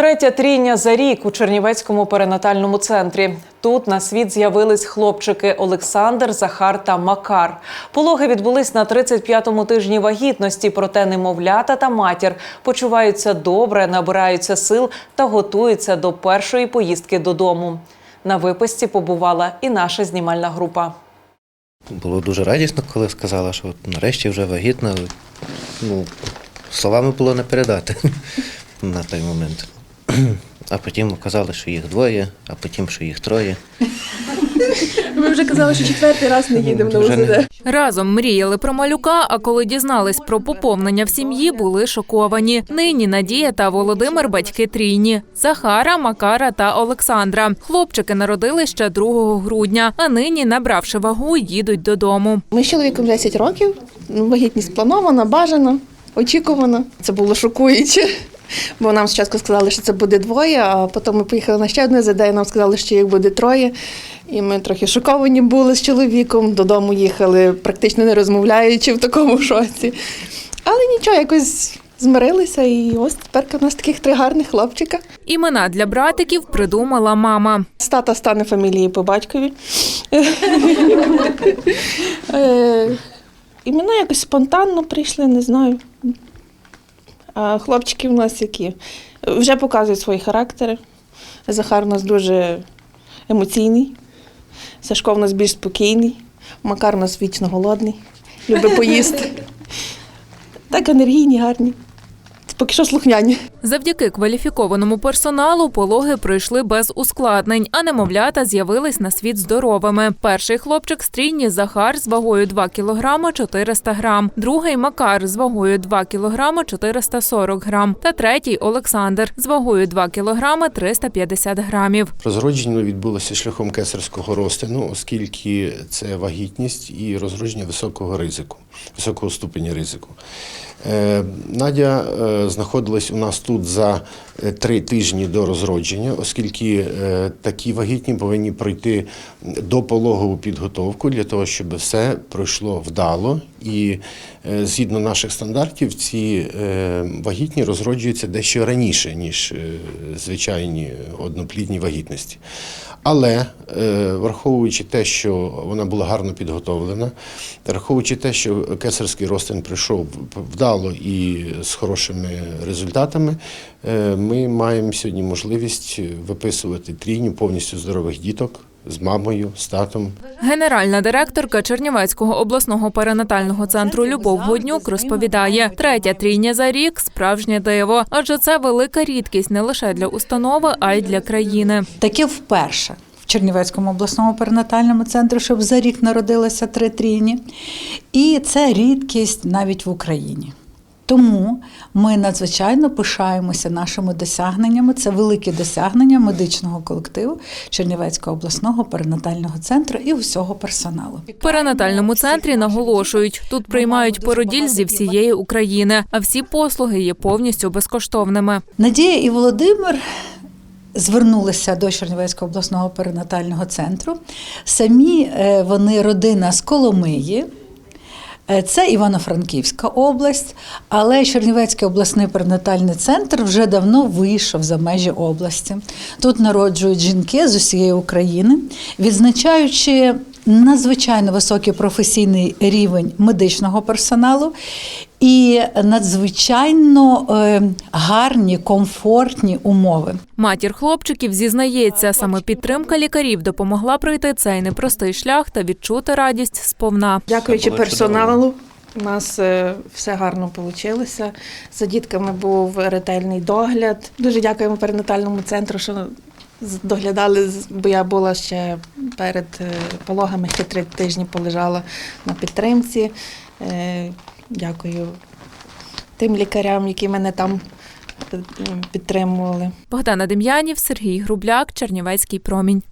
Третя трійня за рік у Чернівецькому перинатальному центрі. Тут на світ з'явились хлопчики Олександр, Захар та Макар. Пологи відбулись на 35-му тижні вагітності, проте немовлята та матір почуваються добре, набираються сил та готуються до першої поїздки додому. На виписці побувала і наша знімальна група. Було дуже радісно, коли сказала, що от нарешті вже вагітна. Ну, словами було не передати на той момент. А потім казали, що їх двоє, а потім, що їх троє. Ми вже казали, що четвертий раз не їдемо на УЗД. Разом мріяли про малюка, а коли дізнались про поповнення в сім'ї, були шоковані. Нині Надія та Володимир батьки трійні Захара, Макара та Олександра. Хлопчики народили ще 2 грудня, а нині, набравши вагу, їдуть додому. Ми з чоловіком 10 років. ну, Вагітність планована, бажана, очікувана. Це було шокуюче. Бо нам спочатку сказали, що це буде двоє, а потім ми поїхали на ще одне ЗД, і нам сказали, що їх буде троє. І ми трохи шоковані були з чоловіком. Додому їхали, практично не розмовляючи в такому шоці. Але нічого, якось змирилися, і ось тепер у нас таких три гарних хлопчика. Імена для братиків придумала мама. З тата стане фамілією по батькові. Е, Імена якось спонтанно прийшли, не знаю. А хлопчики в нас які вже показують свої характери. Захар у нас дуже емоційний, Сашко в нас більш спокійний, Макар у нас вічно голодний, любить поїсти. Так енергійні, гарні. Поки що слухняні. Завдяки кваліфікованому персоналу пологи пройшли без ускладнень, а немовлята з'явились на світ здоровими. Перший хлопчик стрійні Захар з вагою 2 кг 400 грам, другий Макар з вагою 2 кг 440 грам та третій Олександр з вагою 2 кг 350 грамів. Розродження відбулося шляхом кесарського розтину, оскільки це вагітність і розродження високого ризику, високого ступеня ризику. Е, Надя знаходилась у нас тут за е, три тижні до розродження, оскільки е, такі вагітні повинні пройти допологову підготовку для того, щоб все пройшло вдало. І е, згідно наших стандартів, ці е, вагітні розроджуються дещо раніше, ніж е, звичайні одноплідні вагітності. Але враховуючи те, що вона була гарно підготовлена, враховуючи те, що кесарський розтин прийшов вдало і з хорошими результатами, ми маємо сьогодні можливість виписувати трійню повністю здорових діток з мамою, з татом. Генеральна директорка Чернівецького обласного перинатального центру Любов Годнюк розповідає: третя трійня за рік справжнє диво, адже це велика рідкість не лише для установи, а й для країни. Таке вперше в Чернівецькому обласному перинатальному центрі, щоб за рік народилося три трійні. І це рідкість навіть в Україні. Тому ми надзвичайно пишаємося нашими досягненнями. Це великі досягнення медичного колективу Чернівецького обласного перинатального центру і усього персоналу. В перинатальному центрі наголошують, тут приймають породіль зі всієї України, а всі послуги є повністю безкоштовними. Надія і Володимир звернулися до Чернівецького обласного перинатального центру. Самі е, вони родина з Коломиї. Е, Це Івано-Франківська область, але Чернівецький обласний перинатальний центр вже давно вийшов за межі області. Тут народжують жінки з усієї України, відзначаючи надзвичайно високий професійний рівень медичного персоналу і надзвичайно е, гарні, комфортні умови. Матір хлопчиків зізнається, саме підтримка лікарів допомогла пройти цей непростий шлях та відчути радість сповна. Дякуючи персоналу, у нас е, все гарно вийшло. За дітками був ретельний догляд. Дуже дякуємо перинатальному центру, що з- доглядали, з- бо я була ще перед е, пологами, ще три тижні полежала на підтримці. Дякую тим лікарям, які мене там підтримували. Богдана Дем'янів, Сергій Грубляк, Чернівецький промінь.